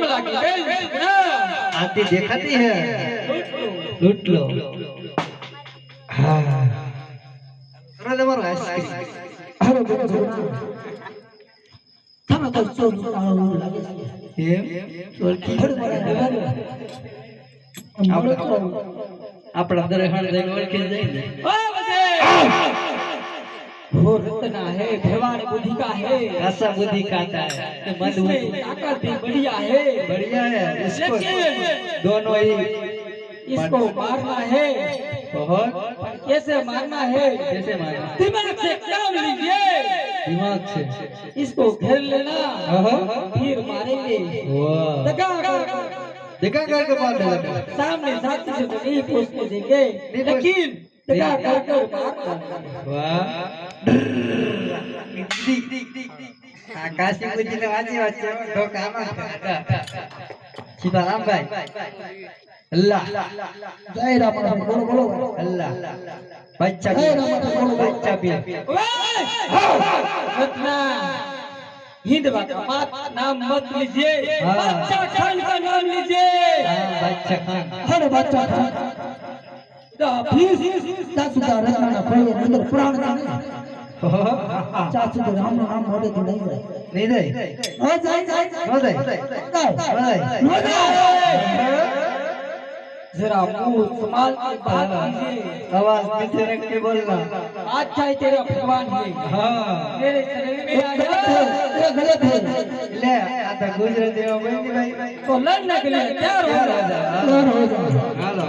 कम लगी। ना आती देखती है। लूट लो। हाँ। अरे दे मारो अरे दे दे थम तो चोर लगे। ये चोर की घर बड़ा दे आप आप अंदर हर जगह खेल जाए ओ बजे वो रत्ना है भगवान बुद्धि का है। बुद्धि है। मन ताकत भी बढ़िया है। बढ़िया है इसको दोनों ही इसको मारना है। बहुत। कैसे मारना है? कैसे मारना दिमाग से काम लीजिए। दिमाग से। इसको घेर लेना हाँ। फिर मारेंगे। देखा? करके मार देगा सामने साथी से तो नहीं पूछने देंगे। लेकिन दगा कर कर मारना વાહ આકાશી બુદ્ધિને વાંચી વાંચી તો કામ સીતારામભાઈ અલ્લાહ જય રામ રામ બોલો બોલો અલ્લાહ બચ્ચા જય રામ રામ બોલો બોલો બચ્ચા भी रत्ना हिंद का मात नाम मत लीजिए हाँ। बादशाह खान का नाम लीजिए हाँ, बच्चा खान અરે બાદશાહ ખાન तो फिर ચાચુદા રત્નાના ભાઈએ અંદર પ્રાણ છે ચાચુદા રામનું નામ મોઢેથી નહીં જાય नहीं दे હા જાય જાય नो दे જાય नो दे जरा मुंह संभाल के बात कीजिए आवाज पीछे रख के बोलना अच्छा ही तेरा भगवान है हाँ मेरे शरीर में आ ગલત जा છે એ ગલત છે ले आता गुजराती में बोलती भाई तो लड़ने के लिए तैयार हो तैयार हो जा जा। તૈયાર હો જાઓ હાલો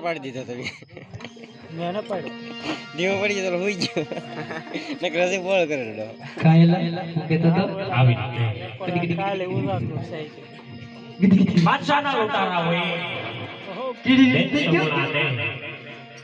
બહાર પાડી દીધો તમે. મેં ન પાડ્યો. દીવો પડી ગયો તો હોઈ ગયો. ને ક્રસે બોલ કરેલો કાયલા કેતો તો? આવી રીતે. કાલે ઉરાકનો સાઈડ બાદશાહના લોટાના હોય. કીડી